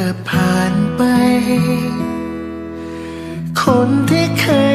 ธอผ่านไป คนที่เคย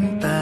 ำตา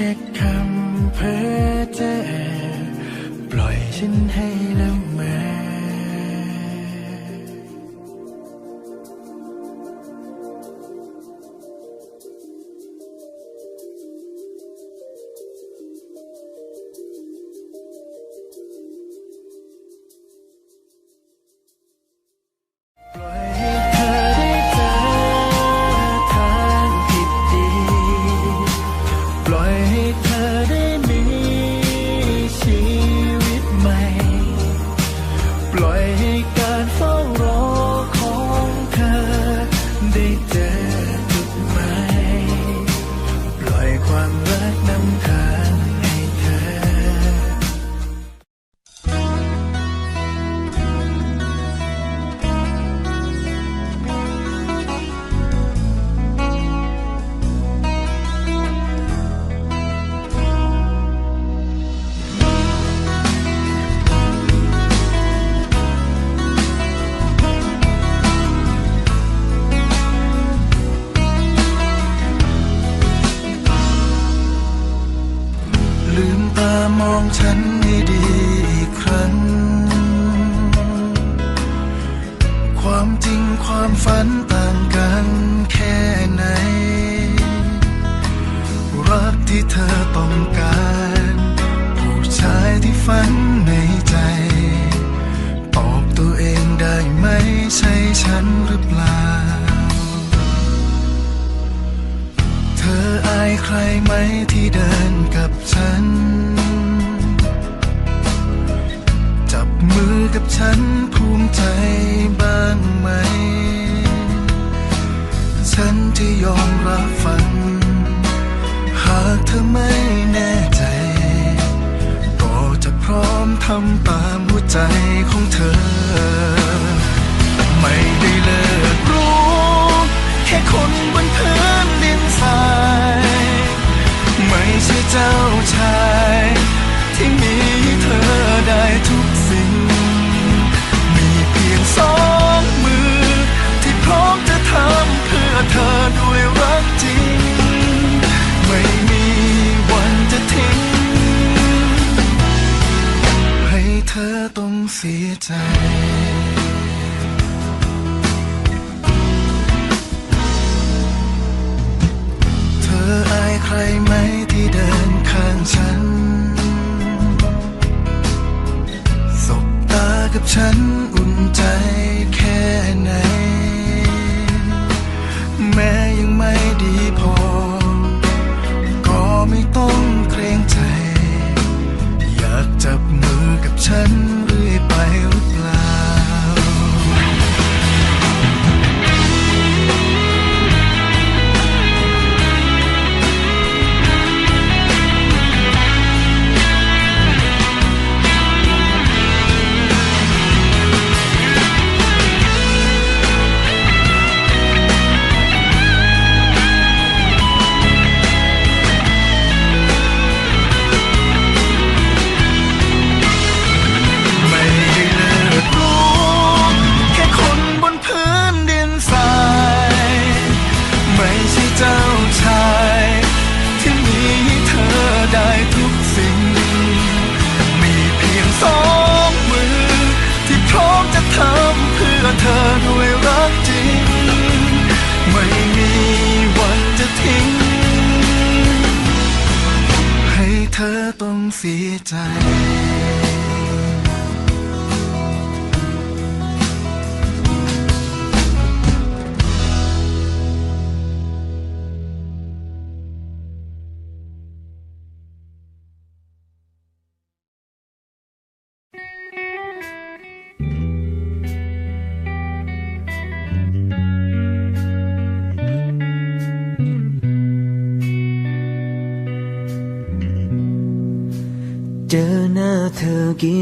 แค่คำเพ้อเจ้อปล่อยฉันให้ กับฉันภูมิใจบ้างไหม ฉันที่ยอมรับฟังหากเธอไม่แน่ใจ ก็จะพร้อมทำตามหัวใจของเธอ ไม่ได้เลิกรู้ แค่คนบนพื้นดินทราย ไม่ใช่เจ้าชาย ที่มีเธอได้ทุก เธอด้วยรักจริง ไม่มีวันจะทิ้ง ให้เธอต้องเสียใจเธออายใคร ธอด้วยรักจริง ไม่มีวันจะทิ้ง ให้เธอต้องเสียใจ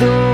จี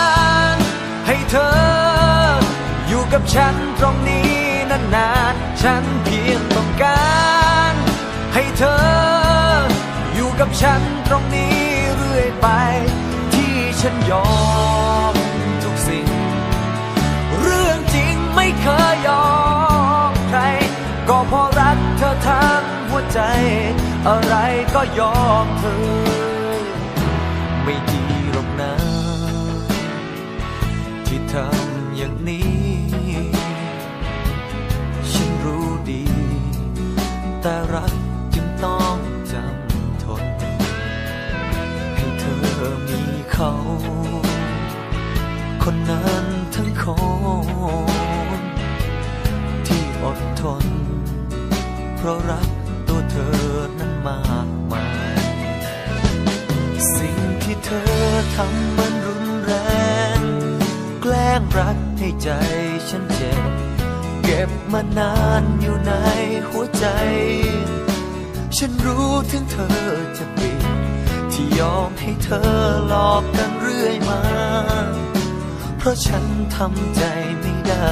เธอ อยู่กับฉันตรงนี้นานๆ ฉันเพียงต้องการ ให้เธอ อยู่กับฉันตรงนี้เรื่อยไป ที่ฉันยอมทุกสิ่ง เรื่องจริงไม่เคยยอมใคร ก็เพราะรักเธอทั้งหัวใจ อะไรก็ยอมเธอ ไม่ดี ที่ทำอย่างนี้ ฉันรู้ดี แต่รักจึงต้องจำทน ให้เธอมีเขา คนนั้นทั้งคนที่อดทน เพราะรักตัวเธอนั้นมากมาย สิ่งที่เธอทำมันรุนแรง งรักให้ใจฉันเจ็บ เก็บมานานอยู่ในหัวใจ ฉันรู้ถึงเธอจะปิดที่ยอมให้เธอหลอกกันเรื่อยมา เพราะฉันทำใจไม่ได้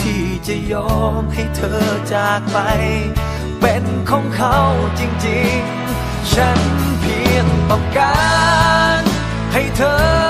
ที่จะยอมให้เธอจากไป เป็นของเขาจริงๆ ฉันเพียงต้องการให้เธอ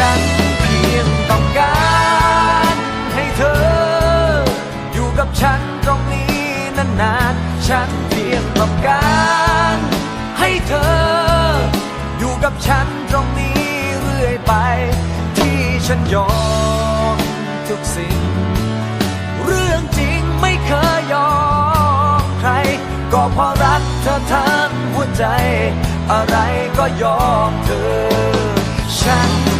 ฉันเพียงต้องการให้เธอ อยู่กับฉันตรงนี้นานๆ ฉันเพียงต้องการให้เธอ อยู่กับฉันตรงนี้เรื่อยไป ที่ฉันยอมทุกสิ่ง เรื่องจริงไม่เคยยอมใคร ก็เพราะรักเธอทั้งหัวใจ อะไรก็ยอมเธอ ฉัน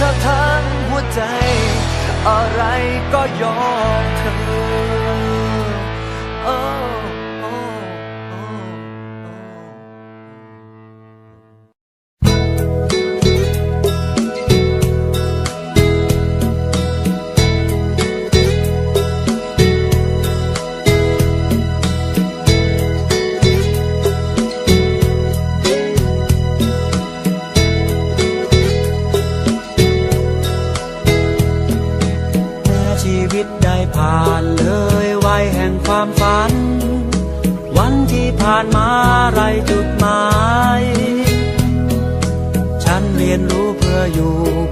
เธอทั้งหัวใจ อะไรก็ยอมเธอโ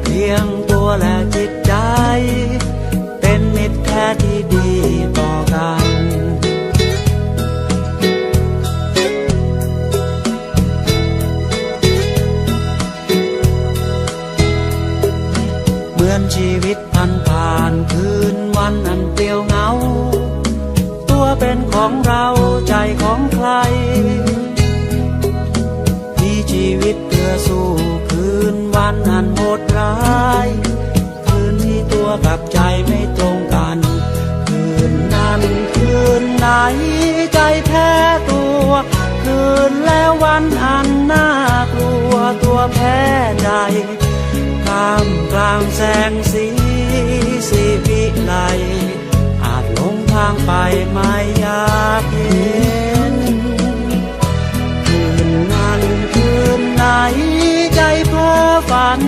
เพียงตัวและจิตันอันน่ากลัวตัวแพ้ใจข้ามกลางแสงสีสีวิไลอาจลงทางไปไม่อยากเห็นคืนนั้นคืนไหนใจเพ้อฝัน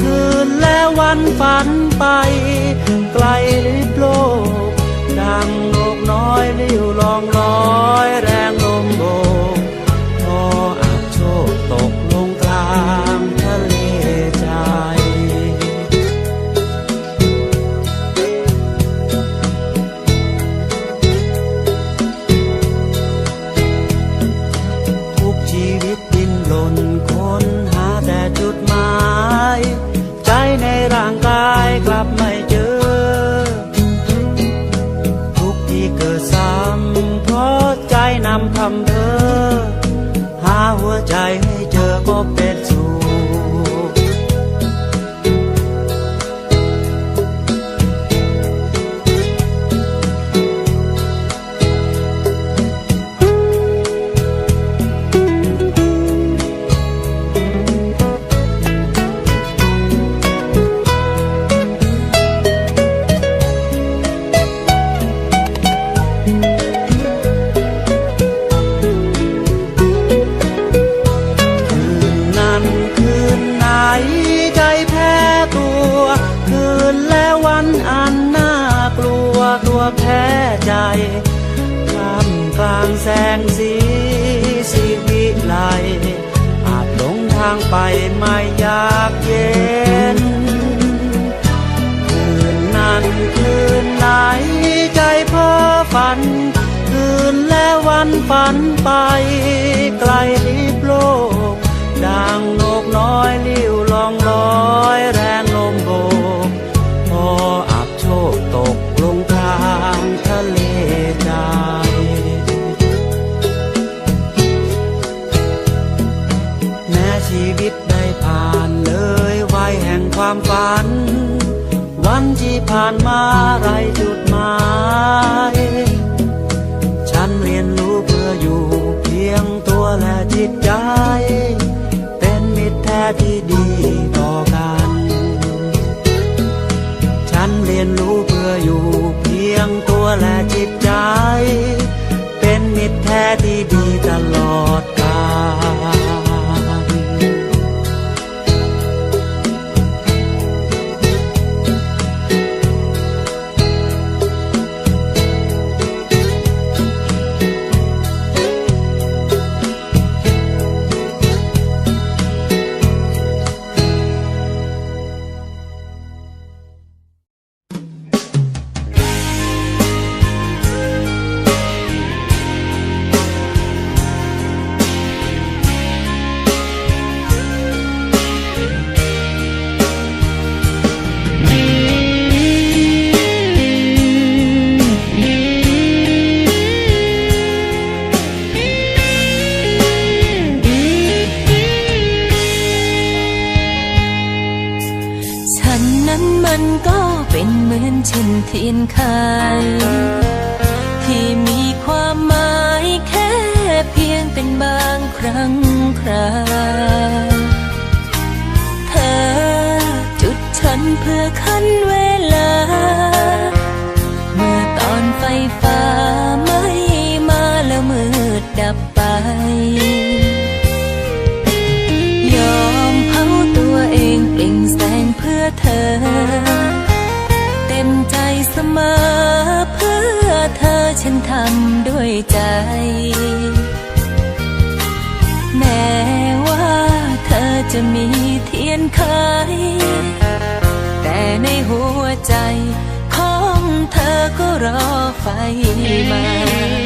คืนและวันฝันไป ไกลลิบโลกดังนกน้อยริ้วลองลอยแรงลมโบ เพื่อคันเวลา เมื่อตอนไฟฟ้าไมมาแล้วมืดดับไป ยอมเผาตัวเองเปงแสงเพื่อเธอ เต็มใจเสมอเพื่อเธอฉันทำด้วยใจ แม้ว่าเธอจะมีเทียนไข หัวใจ ของเธอก็รอไฟมา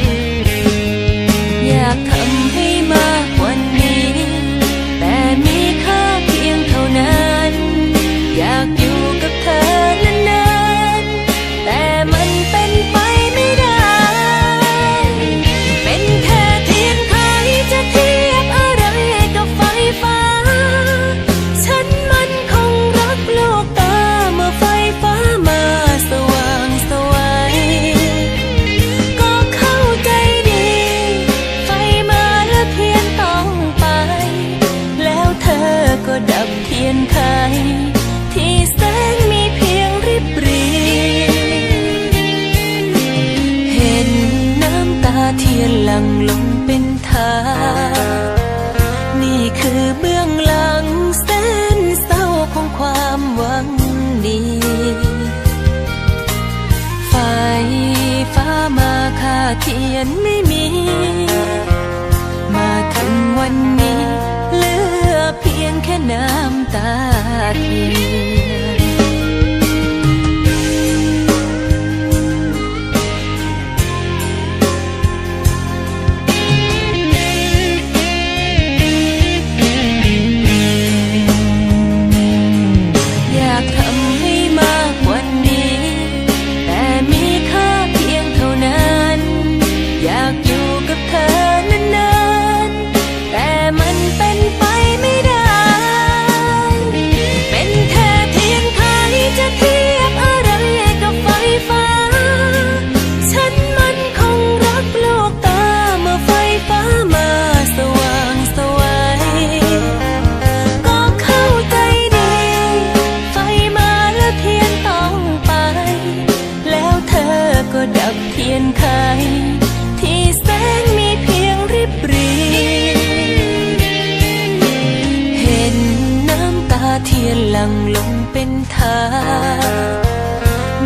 ลงเป็นทา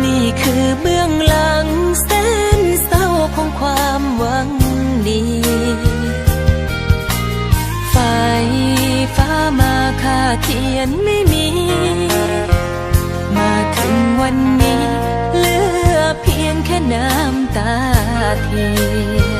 นี่คือเบื้องหลังเส้นเศร้าของความหวังดีไฟฟ้ามาค่าเทียนไม่มี มาถึงวันนี้ เหลือเพียงแค่น้ำตาเทียน